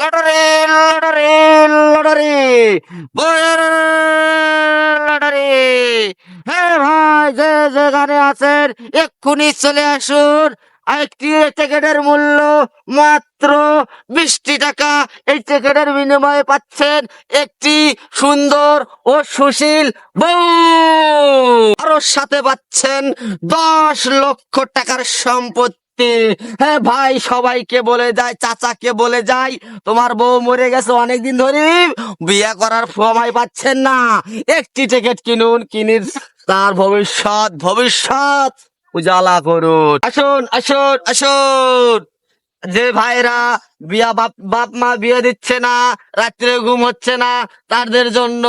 Lottery lottery lottery. Lottery. হ্যাঁ ভাই, যে যেখানে আছেন, এক্ষুনি চলে আসুন। একটি টিকিটের মূল্য মাত্র বিশটি টাকা। এই টিকিটের বিনিময়ে পাচ্ছেন একটি সুন্দর ও সুশীল বউ। আরও সাথে পাচ্ছেন দশ লক্ষ টাকার সম্পত্তি। হ্যাঁ ভাই, সবাইকে বলে যায়, চাচাকে বলে যাই তোমার বউ মরে গেছে অনেকদিন ধরে, বিয়ে করার সময় পাচ্ছেন না। একটি টিকিট কিনুন, কিনে তার ভবিষ্যৎ ভবিষ্যৎ, উজালা করুন। আসুন আসুন আসুন। যে ভাইরা বিয়া বাপ বাপ মা বিয়ে দিচ্ছে না, রাত্রে ঘুম হচ্ছে না, তাদের জন্য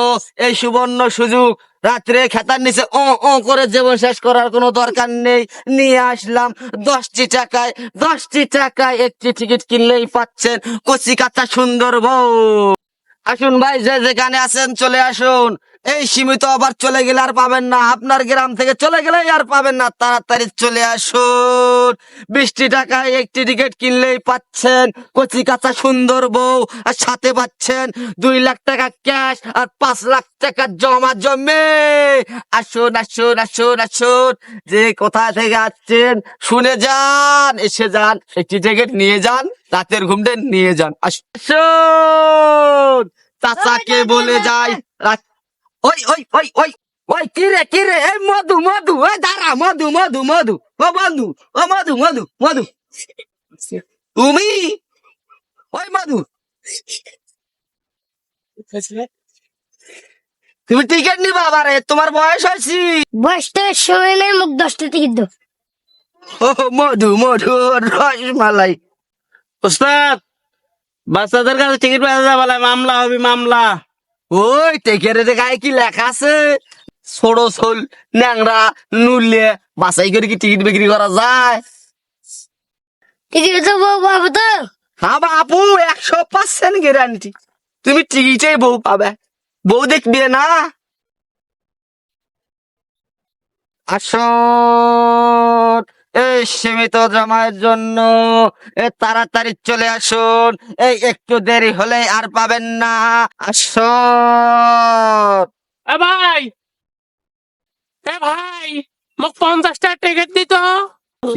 এই সুবর্ণ সুযোগ। রাত্রে খেতার নিচে ও ও করে জীবন শেষ করার কোনো দরকার নেই। নিয়ে আসলাম দশটি টাকায় দশটি টাকায় একটি টিকিট কিনলেই পাচ্ছেন কচি কাঁচা সুন্দর বউ আসুন ভাই, যে যেখানে আছেন চলে আসুন। এই সীমিত আবার চলে গেলে আর পাবেন না। আপনার গ্রাম থেকে চলে গেলেই আর পাবেন না। তাড়াতাড়ি চলে আসুন। বিশটি টাকায় একটি টিকিট কিনলেই পাচ্ছেন। কচি কাঁচা সুন্দর বউ, আর সাথে পাচ্ছেন দুই লাখ টাকা ক্যাশ আর পাঁচ লাখ টাকা জমা জমে। আসুন আসুন আসুন আসুন। যে কোথা থেকে আসছেন, শুনে যান। এসে যান, একটি টিকিট নিয়ে যান, রাতের ঘুমটা নিয়ে যান। আসুন। চাচাকে বলে যাই, রাত ওই ওই ওই ওই ওই কিরে কিরে এই মধু মধু ওই দাঁড়া মধু মধু মধু। ও বন্ধু ও মধু মধু মধু। তুমি? ওই মধু। তুমি টিকিট নিবা আবারে তোমার বয়স হয়েছি। বয়সটা নেই মুখ দশটা টিকিট দাও। ও মধু মধু রসমালাই। ওস্তাদ বাচ্চাদের কাছে টিকিট পাওয়া যাবে মামলা হবে মামলা। ওই টিকিটের গায়ে কি লেখা আছে? ছোড়ো ছোল ন্যাংরা নুলে বাছাই করে কি টিকিট বিক্রি করা যায়? টিকিট তো তো। হ্যাঁ বাপু একশো পার্সেন্ট গ্যারান্টি তুমি টিকিটেই বউ পাবে। বউ দেখবে না? আসুন এই সীমিত জামাইয়ের জন্য তাড়াতাড়ি চলে আসুন। এই একটু দেরি হলে আর পাবেন না। আসুন। ভাই! এ ভাই! মোক পঞ্চাশটা টিকিট দিত।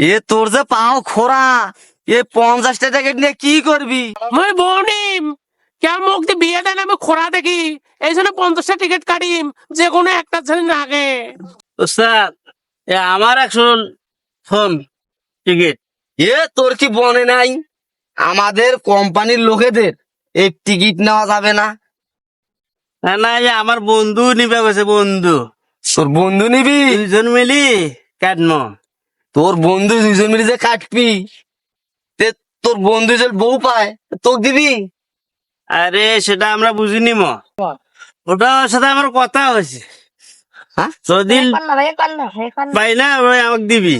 এ তোর যে পাও খোরা এ পঞ্চাশটা টিকিট নিয়ে কি করবি? মই বনিম। কে মোক দি বিয়ে দেন আমি খোরা দেখি? এই জন্য পঞ্চাশটা টিকিট কাটিম যে কোনো একটা ছেলে আগে ওস্তাদ এ আমার একশো ফোন টিকিট এ তোর কি বনে নাই? আমাদের কোম্পানির লোকেদের এই টিকিট নেওয়া যাবে না? না এই আমার বন্ধু নিবে গেছে বন্ধু। তোর বন্ধু নিবি? দুইজন মিলি কাটমো। তোর বন্ধু দুজন মিলে যে কাটবি তে তোর বন্ধু যে বউ পায় তোকে দিবি? আরে সেটা আমরা বুঝিনি ম ওটা ওর সাথে আমার কথা হয়েছে। হ্যাঁ? যদি পাই না ওই আমাকে দিবি।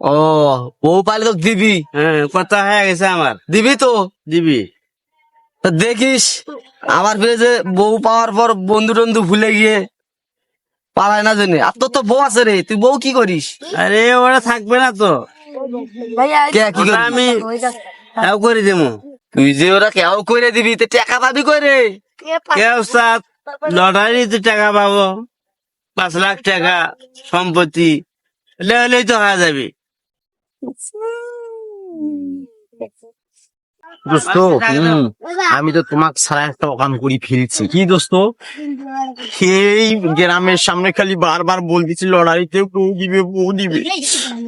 ও বউ পাইলে তোকে দিবি? হ্যাঁ কথা হয়ে গেছে আমার। দিবি তো? দিবি। তা দেখিস আমার ফিরে যে বউ পাওয়ার পর বন্ধু টন্ধু ভুলে গিয়ে পালায় না জন্য আর তোর তো বউ আছে রে তুই বউ কি করিস? আরে ওরা থাকবে না তো। কে কি ওটা আমি এও করে দেবো। তুই যে ওরা কেউ করে দিবি তো টাকা পাবি করে কে উস্তাদ লটারিতে টাকা পাবো। পাঁচ লাখ টাকা সম্পত্তি। হলে হলেই তো হয়ে যাবে। দোস্ত আমি তো তোমাকে ছাড়া একটা অকাম করি ফেলছি কি দোস্ত? এই গ্রামের সামনে খালি বারবার বলতেছি লড়াইতে বউ দিবে বউ দিবে।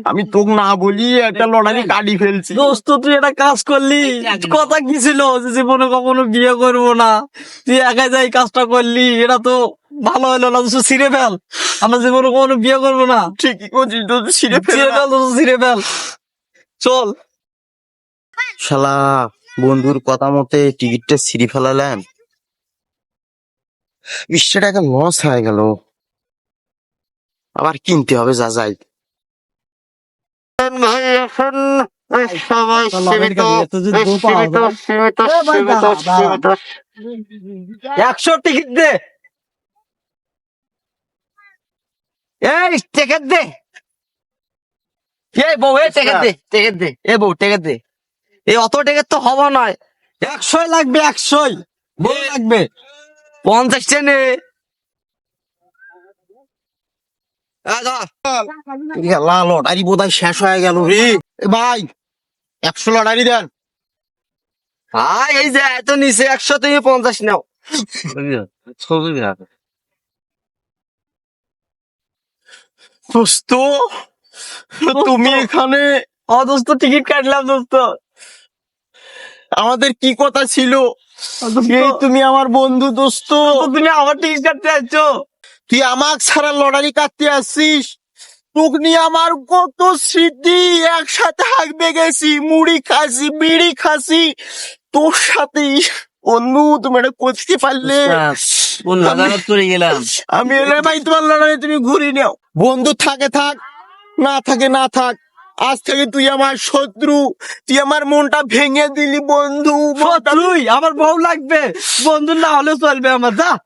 আমি তোকে না বলি, একটা লড়াই কাটি ফেলছি। দোস্ত, তুই একটা কাজ করলি। কথা কি ছিল? যে জীবনে কখনো বিয়ে করব না। তুই একাই যাই কাজটা করলি, এটা তো ভালো হলো না দোস্ত ছিঁড়ে ফেল। আমরা জীবনে কোনো বিয়ে করব না। ঠিকই করছিস দোস্ত ছিঁড়ে ফেল দোস্ত ছিঁড়ে ফেল। চল। শালা বন্ধুর কথা মতে টিকিটটা ছিঁড়ে ফেলালাম বিশটা টাকা লস হয়ে গেল। আবার কিনতে হবে যা যাই। ভাই আসুন এই সবাই সীমিত সীমিত সীমিত সীমিত একশো টিকিট দে। এই টিকিট দে। এই বউ এই টিকিট দে টিকিট দে। এ বউ টিকিট দে। এই অত টিকিট তো হবা নয়। একশোই লাগবে একশোই। বউ লাগবে। পঞ্চাশটা নে। গেলা লটারি বোধহয় শেষ হয়ে গেল রে। ভাই একশো লটারি দেন। ভাই এই যে এত নিচে একশো তুমি পঞ্চাশ নাও। দোস্ত তুমি এখানে ও দোস্ত টিকিট কাটলাম দোস্ত। আমাদের কি কথা ছিল? এই তুমি আমার বন্ধু দোস্ত। তুমি আমার টিকিট কাটতে আসছো। তুই আমাক ছাড়া লটারি কাটতে আসছিস? তোকে নিয়ে আমার কত স্মৃতি একসাথে হাঁকবে গেছি মুড়ি খাসি বিড়ি খাসি তোর সাথে বন্ধু তুমি করতে পারলে আমি এলে ভাই তোমার লড়াই তুমি ঘুরি নাও। বন্ধু থাকে থাক না থাকে না থাক। আজ থেকে তুই আমার শত্রু তুই আমার মনটা ভেঙে দিলি বন্ধু। তুই আমার বউ লাগবে। বন্ধু না হলে চলবে আমার যা।